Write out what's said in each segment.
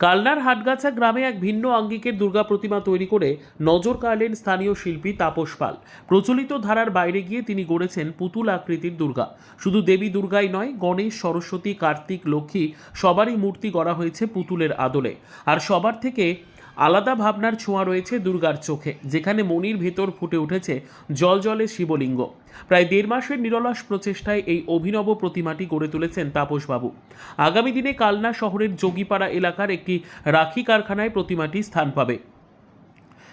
কালনার হাটগাছা গ্রামে এক ভিন্ন আঙ্গিকের দুর্গা প্রতিমা তৈরি করে নজর কাড়লেন স্থানীয় শিল্পী তাপস পাল। প্রচলিত ধারার বাইরে গিয়ে তিনি গড়েছেন পুতুল আকৃতির দুর্গা। শুধু দেবী দুর্গাই নয়, গণেশ, সরস্বতী, কার্তিক, লক্ষ্মী সবারই মূর্তি গড়া হয়েছে পুতুলের আদলে। আর সবার থেকে আলাদা ভাবনার ছোঁয়া রয়েছে দুর্গার চোখে, যেখানে মনির ভেতর ফুটে উঠেছে জল জলে শিবলিঙ্গ। প্রায় দেড় মাসের নিরলস প্রচেষ্টায় এই অভিনব প্রতিমাটি গড়ে তুলেছেন তাপসবাবু। আগামী দিনে কালনা শহরের যোগীপাড়া এলাকার একটি রাখি কারখানায় প্রতিমাটি স্থান পাবে।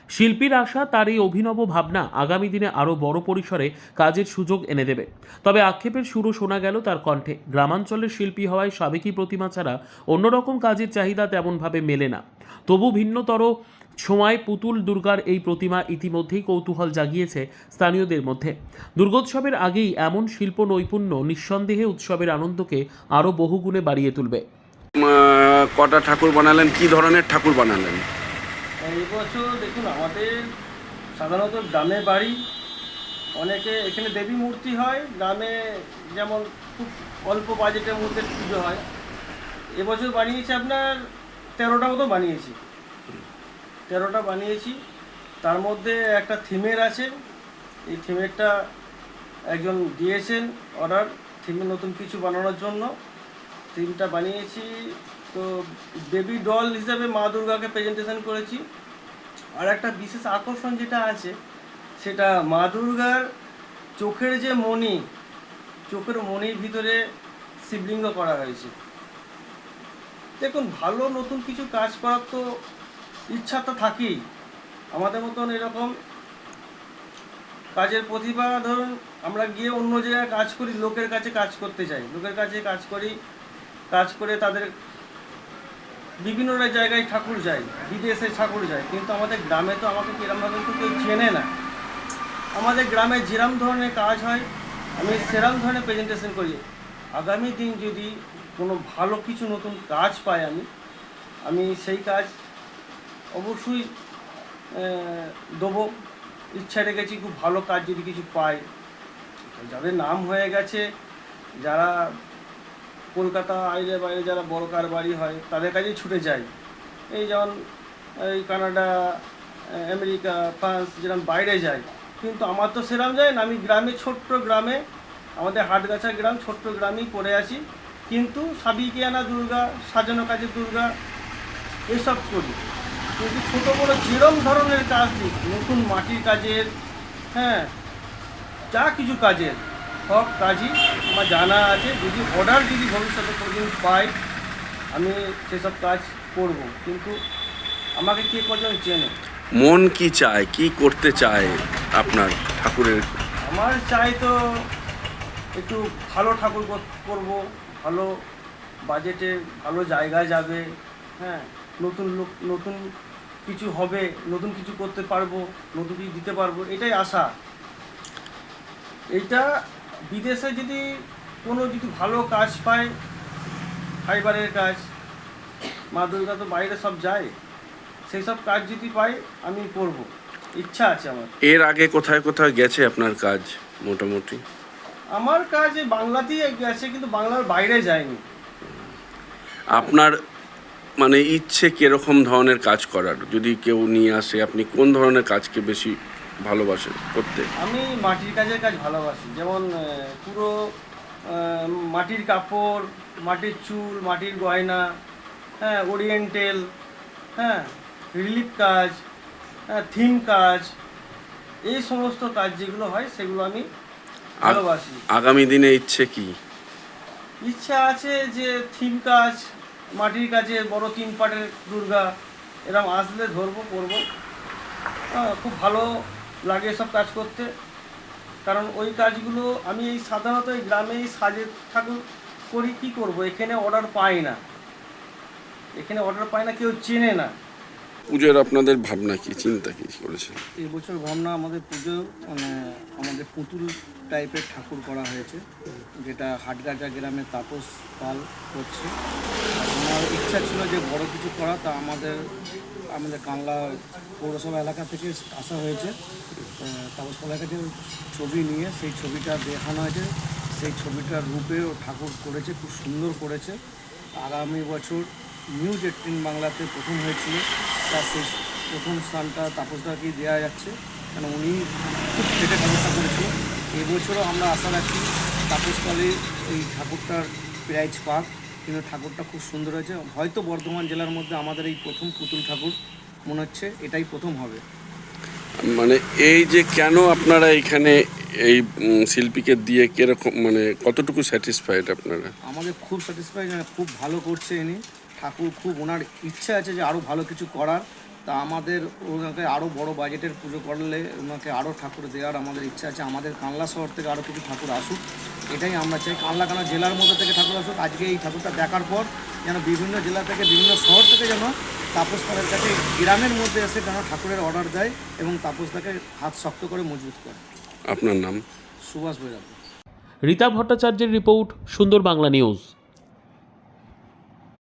শিল্পীর আশা, তার এই অভিনব ভাবনা আগামী দিনে আরও বড় পরিসরে কাজের সুযোগ এনে দেবে। তবে আক্ষেপের সুরও শোনা গেল তার কণ্ঠে। গ্রামাঞ্চলের শিল্পী হওয়ায় সাবেকি প্রতিমা ছাড়া অন্যরকম কাজের চাহিদা তেমনভাবে মেলে না। তবু ভিন্নতর ছোঁয়ায় পুতুল দুর্গার এই প্রতিমা ইতিমধ্যেই কৌতূহল জাগিয়েছে স্থানীয়দের মধ্যে। দুর্গোৎসবের আগেই এমন শিল্প নৈপুণ্য নিঃসন্দেহে উৎসবের আনন্দকে আরও বহুগুণে বাড়িয়ে তুলবে। কটা ঠাকুর বানালেন? কি ধরনের ঠাকুর বানালেন? এই বছর দেখুন আমাদের সাধারণত গ্রামে বাড়ি অনেকে এখানে দেবী মূর্তি হয় গ্রামে যেমন খুব অল্প বাজেটের মধ্যে পুজো হয়। এবছর বানিয়েছি আপনার তেরোটা মতো বানিয়েছি। তেরোটা বানিয়েছি। তার মধ্যে একটা থিমের আছে। এই থিমেরটা একজন দিয়েছেন অর্ডার। থিমের নতুন কিছু বানানোর জন্য। থিমটা বানিয়েছি। তো বেবি ডল হিসাবে মা দুর্গাকে প্রেজেন্টেশন করেছি। আর একটা বিশেষ আকর্ষণ যেটা আছে, সেটা মা দুর্গার চোখের যে মণি, চোখের মণির ভিতরে শিবলিঙ্গ করা হয়েছে। দেখুন, ভালো নতুন কিছু কাজ করার তো ইচ্ছা তো থাকেই। আমাদের মতন এরকম কাজের প্রতিভা, ধরুন আমরা গিয়ে অন্য জায়গায় কাজ করি, লোকের কাছে কাজ করতে যাই লোকের কাছে কাজ করি, কাজ করে তাদের বিভিন্ন জায়গায় ঠাকুর যায় বিদেশে ঠাকুর যায় কিন্তু আমাদের গ্রামে তো আমাকে কিরমভাবে তো কেউ চেনে না। আমাদের গ্রামে যেরম ধরনের কাজ হয়, আমি সেরম ধরনের প্রেজেন্টেশন করি। আগামী দিন যদি কোনো ভালো কিছু নতুন কাজ পাই আমি আমি সেই কাজ অবশ্যই দেবো। ইচ্ছা রেখেছি খুব ভালো কাজ যদি কিছু পাই। যাদের নাম হয়ে গেছে, যারা কলকাতা আইলে বাইরে যারা বড় কারবারি হয়, তাদের কাছেই ছুটে যায় এই যেমন, এই কানাডা আমেরিকা, ফ্রান্স যেরকম বাইরে যায় কিন্তু আমার তো সেরকম যায় না, আমি গ্রামে, ছোট্ট গ্রামে, আমাদের হাটগাছা গ্রাম, ছোট্ট গ্রামেই পড়ে আছি। কিন্তু সাবিকিয়ানা দুর্গা, সাজানো কাজের দুর্গা, এসব করি। কিন্তু ছোটো বড়ো যেরম ধরনের কাজ দিই নতুন মাটির কাজের হ্যাঁ যা কিছু কাজের সব কাজই আমার জানা আছে। যদি অর্ডার যদি ভবিষ্যতে কোনোদিন পাই আমি সেসব কাজ করব। কিন্তু আমাকে কে কজন চেনে? মন কি চায়? কি করতে চায় আপনার ঠাকুরের? আমার চাই তো একটু ভালো ঠাকুর কর- করব ভালো বাজেটে ভালো জায়গায় যাবে হ্যাঁ নতুন লোক নতুন কিছু হবে নতুন কিছু করতে পারব নতুন কিছু দিতে পারব এটাই আশা। এইটা বিদেশে যদি কোনো যদি ভালো কাজ পায় ফাইবারের কাজ মা দুর্গা তো বাইরে সব যায় সেই সব কাজ যদি পাই আমি করব। ইচ্ছা আছে আমার। এর আগে কোথায় কোথায় গেছে আপনার কাজ মোটামুটি? আমার কাজ বাংলাতেই গেছে কিন্তু বাংলার বাইরে যায়নি। আপনার মানে ইচ্ছে কীরকম ধরনের কাজ করার? যদি কেউ নিয়ে আসে আপনি কোন ধরনের কাজকে বেশি ভালোবাসেন করতে? আমি মাটির কাজের কাজ ভালোবাসি। যেমন পুরো মাটির কাপড় মাটির চুল মাটির গয়না হ্যাঁ ওরিয়েন্টেল হ্যাঁ রিলিফ কাজ হ্যাঁ থিম কাজ এই সমস্ত কাজ যেগুলো হয় সেগুলো আমি ভালোবাসি। আগামী দিনে ইচ্ছে কি? ইচ্ছা আছে যে থিম কাজ মাটির কাছে বড় তিন পাটের দুর্গা এরকম আসলে ধরবো, করব। খুব ভালো লাগে সব কাজ করতে। কারণ ওই কাজগুলো আমি এই সাধারণত এই গ্রামেই সাজে ঠাকুর করি, কী করব? এখানে অর্ডার পাই না। এখানে অর্ডার পাই না, কেউ চেনে না। পুজোর আপনাদের ভাবনা কি, চিন্তা কি করেছেন? এই বছর ভাবনা আমাদের পুজো মানে আমাদের পুতুল টাইপের ঠাকুর করা হয়েছে, যেটা হাটগাজা গ্রামে তাপস পাল করছে। আমার ইচ্ছা ছিল যে বড় কিছু করা, তা আমাদের আমাদের কানলা পৌরসভা এলাকা থেকে আসা হয়েছে। তাপস পালের কাছে ছবি নিয়ে, সেই ছবিটা দেখানো হয়েছে। সেই ছবিটার রূপে ও ঠাকুর করেছে, খুব সুন্দর করেছে। আগামী বছর নিউজ এইটিন বাংলাতে প্রথম হয়েছিল। তার সেই প্রথম স্থানটা তাপসদাকেই দেওয়া যাচ্ছে। কেন উনি খুব খেটে ঠাকুরটা করেছিল এবছরও আমরা আশা রাখি তাপসপালে এই ঠাকুরটার প্রাইজ পাক। কিন্তু ঠাকুরটা খুব সুন্দর হয়েছে। হয়তো বর্ধমান জেলার মধ্যে আমাদের এই প্রথম পুতুল ঠাকুর মনে হচ্ছে এটাই প্রথম হবে। মানে এই যে কেন আপনারা এখানে এই শিল্পীকে দিয়ে কীরকম মানে কতটুকু স্যাটিসফাইড আপনারা? আমাদের খুব স্যাটিসফাই খুব ভালো করছে ইনি। ঠাকুর খুব ওনার ইচ্ছা আছে যে আরও ভালো কিছু করার। তা আমাদের ওনাকে আরও বড় বাজেটের পুজো করলে ওনাকে আরও ঠাকুর দেওয়ার আমাদের ইচ্ছা আছে। আমাদের কানলা শহর থেকে আরও কিছু ঠাকুর আসুক এটাই আমরা চাই। কানলা কানা জেলার মধ্যে থেকে ঠাকুর আসুক। আজকে এই ঠাকুরটা দেখার পর যেন বিভিন্ন জেলা থেকে বিভিন্ন শহর থেকে যেন তাপস পালের কাছে গ্রামের মধ্যে এসে যেন ঠাকুরের অর্ডার দেয় এবং তাপসদাকে হাত শক্ত করে মজবুত করে। আপনার নাম? সুভাষ বৈরাগ্য রীতা ভট্টাচার্যের রিপোর্ট সুন্দর বাংলা নিউজ।